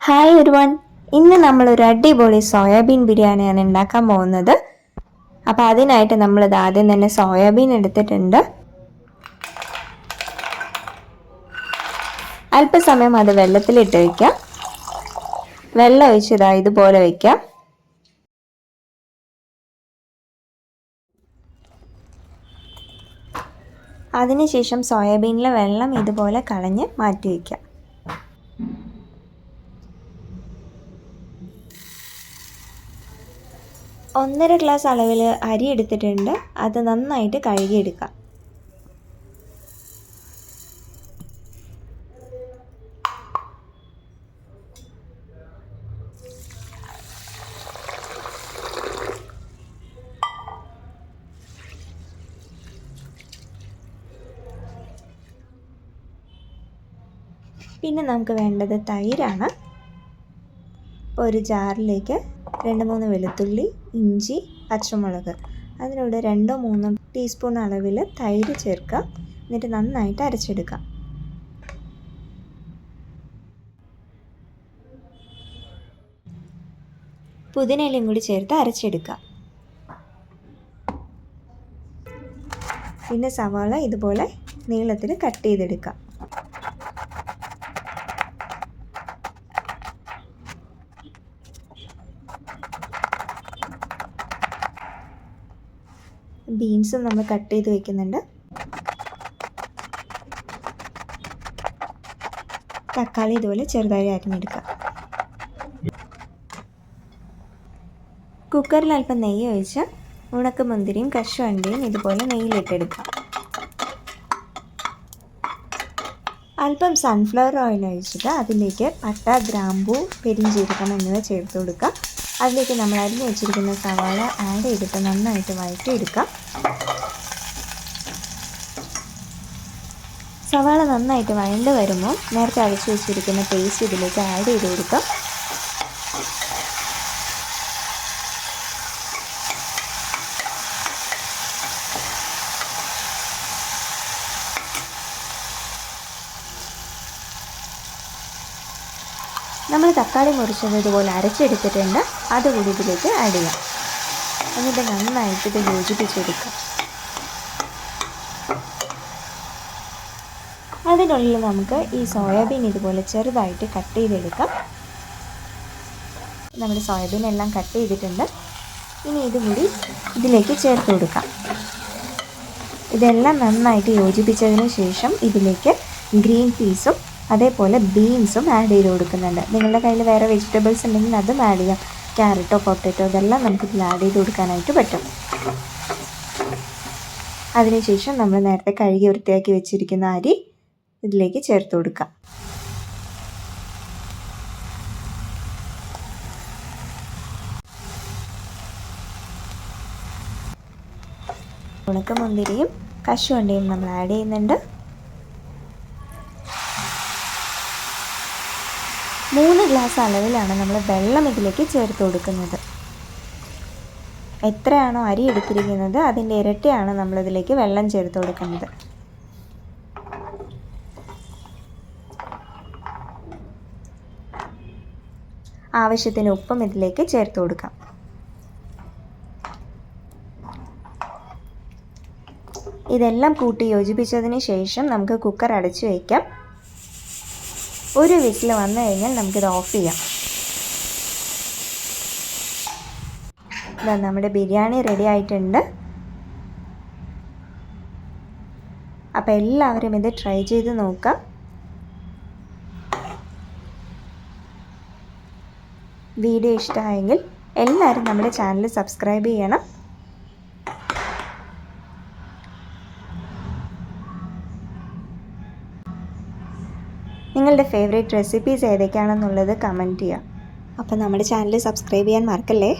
Hi ഒരുവൺ ഇന്ന് നമ്മൾ ഒരു അടിപൊളി സോയാബീൻ ബിരിയാണിയാണ് ഉണ്ടാക്കാൻ പോകുന്നത്. അപ്പോൾ അതിനായിട്ട് നമ്മളിത് ആദ്യം തന്നെ സോയാബീൻ എടുത്തിട്ടുണ്ട്. അല്പസമയം അത് വെള്ളത്തിലിട്ട് വയ്ക്കാം വെള്ളം ഒഴിച്ചതാ ഇതുപോലെ വയ്ക്കാം അതിനുശേഷം സോയാബീനിലെ വെള്ളം ഇതുപോലെ കളഞ്ഞ് മാറ്റി വയ്ക്കാം ഒന്നര ഗ്ലാസ് അളവിൽ അരി എടുത്തിട്ടുണ്ട്. അത് നന്നായിട്ട് കഴുകിയെടുക്കാം. പിന്നെ നമുക്ക് വേണ്ടത് തൈരാണ്. ഒരു ജാറിലേക്ക് രണ്ട് മൂന്ന് വെളുത്തുള്ളി ഇഞ്ചി പച്ചമുളക്. അതിനോട് രണ്ടോ മൂന്നോ ടീസ്പൂൺ അളവിൽ തൈര് ചേർക്കുക. എന്നിട്ട് നന്നായിട്ട് അരച്ചെടുക്കുക. പുതിനയിലും കൂടി ചേർത്ത് അരച്ചെടുക്കുക. പിന്നെ സവാള ഇതുപോലെ നീളത്തിൽ കട്ട് ചെയ്തെടുക്കുക. ബീൻസും നമ്മൾ കട്ട് ചെയ്ത് വെക്കുന്നുണ്ട്. തക്കാളി ഇതുപോലെ ചെറുതായി അരിഞ്ഞെടുക്കുക കുക്കറിൽ അല്പം നെയ്യ് ഒഴിച്ച് ഉണക്കമുന്തിരിയും കശുവണ്ടിയും ഇതുപോലെ നെയ്യിലിട്ടെടുക്കുക അല്പം സൺഫ്ലവർ ഓയിൽ ഒഴിച്ചിട്ട് അതിലേക്ക് പട്ട ഗ്രാമ്പൂ പെരിഞ്ചീരകം എന്നിവ ചേർത്ത് കൊടുക്കുക അതിലേക്ക് നമ്മൾ അരിഞ്ഞ് വെച്ചിരിക്കുന്ന സവാള ആഡ് ചെയ്തിട്ട് നന്നായിട്ട് വഴറ്റി എടുക്കാം സവാള നന്നായിട്ട് വഴണ്ട് വരുമ്പോൾ നേരത്തെ അരച്ച് വെച്ചിരിക്കുന്ന പേസ്റ്റ് ഇതിലേക്ക് ആഡ് ചെയ്ത് കൊടുക്കാം നമ്മൾ തക്കാളി മുറിച്ചത് ഇതുപോലെ അരച്ചെടുത്തിട്ടുണ്ട്. അതുകൂടി ഇതിലേക്ക് ആഡ് ചെയ്യാം. എന്നിട്ട് നന്നായിട്ട് ഇത് യോജിപ്പിച്ചെടുക്കാം. അതിനുള്ളിൽ നമുക്ക് ഈ സോയാബീൻ ഇതുപോലെ ചെറുതായിട്ട് കട്ട് ചെയ്തെടുക്കാം. നമ്മുടെ സോയാബീൻ എല്ലാം കട്ട് ചെയ്തിട്ടുണ്ട്. ഇനി ഇതും കൂടി ഇതിലേക്ക് ചേർത്ത് കൊടുക്കാം. ഇതെല്ലാം നന്നായിട്ട് യോജിപ്പിച്ചതിന് ശേഷം ഇതിലേക്ക് ഗ്രീൻ പീസും അതേപോലെ ബീൻസും ആഡ് ചെയ്ത് കൊടുക്കുന്നുണ്ട്. നിങ്ങളുടെ കയ്യിൽ വേറെ വെജിറ്റബിൾസ് ഉണ്ടെങ്കിൽ അതും ആഡ് ചെയ്യാം. ക്യാരറ്റോ പൊട്ടറ്റോ ഇതെല്ലാം നമുക്ക് ഇതിൽ ആഡ് ചെയ്ത് കൊടുക്കാനായിട്ട് പറ്റും. അതിനുശേഷം നമ്മൾ നേരത്തെ കഴുകി വൃത്തിയാക്കി വെച്ചിരിക്കുന്ന അരി ഇതിലേക്ക് ചേർത്ത് കൊടുക്കാം. ഉണക്കമുന്തിരിയും കശുവണ്ടിയും നമ്മൾ ആഡ് ചെയ്യുന്നുണ്ട്. മൂന്ന് ഗ്ലാസ് അളവിലാണ് നമ്മൾ വെള്ളം ഇതിലേക്ക് ചേർത്ത് കൊടുക്കുന്നത്. എത്രയാണോ അരി എടുത്തിരിക്കുന്നത് അതിന്റെ ഇരട്ടിയാണ് നമ്മളിതിലേക്ക് വെള്ളം ചേർത്ത് കൊടുക്കുന്നത്. ആവശ്യത്തിന് ഉപ്പും ഇതിലേക്ക് ചേർത്ത് കൊടുക്കാം. ഇതെല്ലാം കൂട്ടി യോജിപ്പിച്ചതിന് ശേഷം നമുക്ക് കുക്കർ അടച്ചു വയ്ക്കാം. ഒരു വിസിൽ വന്നു കഴിഞ്ഞാൽ നമുക്കിത് ഓഫ് ചെയ്യാം. നമ്മുടെ ബിരിയാണി റെഡി ആയിട്ടുണ്ട്. അപ്പോൾ എല്ലാവരും ഇത് ട്രൈ ചെയ്ത് നോക്കാം. വീഡിയോ ഇഷ്ടമായെങ്കിൽ എല്ലാവരും നമ്മുടെ ചാനൽ സബ്സ്ക്രൈബ് ചെയ്യണം. നിങ്ങളുടെ ഫേവറേറ്റ് റെസിപ്പീസ് ഏതൊക്കെയാണെന്നുള്ളത് കമന്റ് ചെയ്യുക. അപ്പോൾ നമ്മുടെ ചാനൽ സബ്സ്ക്രൈബ് ചെയ്യാൻ മറക്കല്ലേ?